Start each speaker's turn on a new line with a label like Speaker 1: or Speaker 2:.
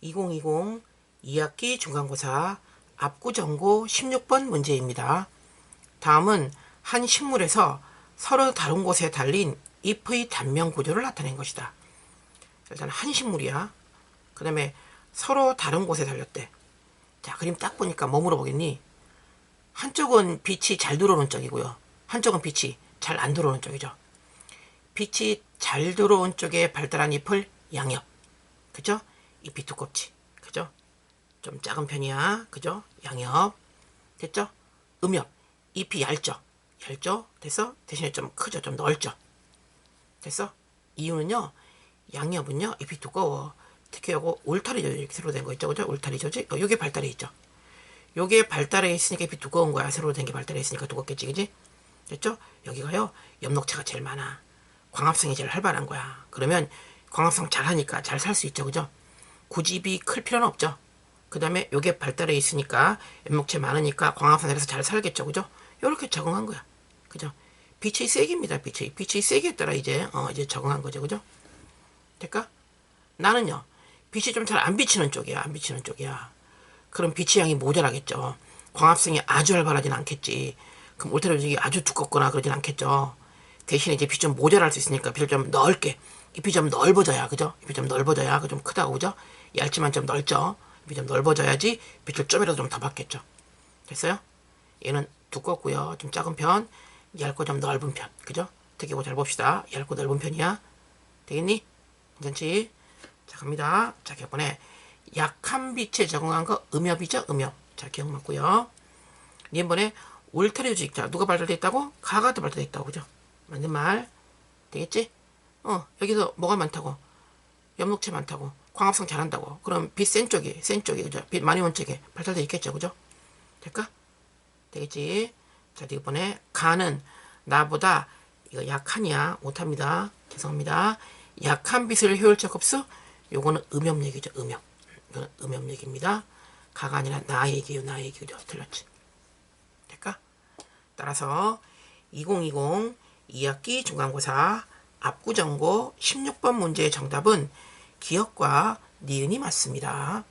Speaker 1: 2020 2학기 중간고사 압구정고 16번 문제입니다. 다음은 한 식물에서 서로 다른 곳에 달린 잎의 단면 구조를 나타낸 것이다. 일단 한 식물이야. 그 다음에 서로 다른 곳에 달렸대. 자, 그림 딱 보니까 뭐 물어보겠니? 한쪽은 빛이 잘 들어오는 쪽이고요. 한쪽은 빛이 잘 안 들어오는 쪽이죠. 빛이 잘 들어온 쪽에 발달한 잎을 양엽. 그죠? 잎이 두껍지. 그죠? 좀 작은 편이야. 그죠? 양엽. 됐죠? 음엽. 잎이 얇죠? 얇죠? 됐어? 대신에 좀 크죠? 좀 넓죠? 됐어? 이유는요, 양엽은요, 잎이 두꺼워. 특히 요거 울타리 조직 이렇게 새로 된 거 있죠? 그죠? 울타리 조직? 어, 요게 발달해 있죠? 요게 발달해 있으니까 잎이 두꺼운 거야. 새로 된 게 발달해 있으니까 두껍겠지, 그지? 됐죠? 여기가요, 엽록체가 제일 많아. 광합성이 제일 활발한 거야. 그러면 광합성 잘 하니까 잘 살 수 있죠, 그죠? 잎이 클 필요는 없죠. 그 다음에 요게 발달해 있으니까 엽록체 많으니까 광합성에서 잘 살겠죠, 그죠? 요렇게 적응한 거야. 그죠? 빛의 세기입니다, 빛의. 빛의 세기에 따라 이제, 어, 이제 적응한 거죠, 그죠? 될까? 나는요, 빛이 좀 잘 안 비치는 쪽이야, 안 비치는 쪽이야. 그럼 빛의 양이 모자라겠죠. 광합성이 아주 활발하진 않겠지. 그럼 울트라비전이 아주 두껍거나 그러진 않겠죠. 대신에 이제 빛 좀 모자랄 수 있으니까 빛을 좀 넓게, 잎이 좀 넓어져야, 그죠? 잎이 좀 넓어져야, 그 좀 크다고, 그죠? 얇지만 좀 넓죠? 잎이 좀 넓어져야지 빛을 좀이라도 좀 더 받겠죠. 됐어요? 얘는 두껍고요. 좀 작은 편, 얇고 좀 넓은 편. 그죠? 특히 이거 잘 봅시다. 얇고 넓은 편이야. 되겠니? 괜찮지? 자, 갑니다. 자, 이번에 약한 빛에 적응한 거 음엽이죠? 음엽. 자, 기억 맞고요. 이번에 울타리 조직. 자, 누가 발달돼 있다고? 가가도 발달돼 있다고. 그죠? 맞는 말. 되겠지? 어, 여기서 뭐가 많다고? 엽록체 많다고. 광합성 잘한다고. 그럼 빛 센 쪽이, 센 쪽이, 그죠? 빛 많이 온 쪽에 발달돼 있겠죠? 그죠? 될까? 되겠지? 자, 이번에 가는 나보다 이거 약하냐? 못합니다. 죄송합니다. 약한 빛을 효율적 흡수? 요거는 음염 얘기죠. 음염. 이거는 음염 얘기입니다. 가가 아니라 나 얘기요. 나 얘기죠. 틀렸지. 될까? 따라서 2020 2학기 중간고사 압구정고 16번 문제의 정답은 기억과 니은이 맞습니다.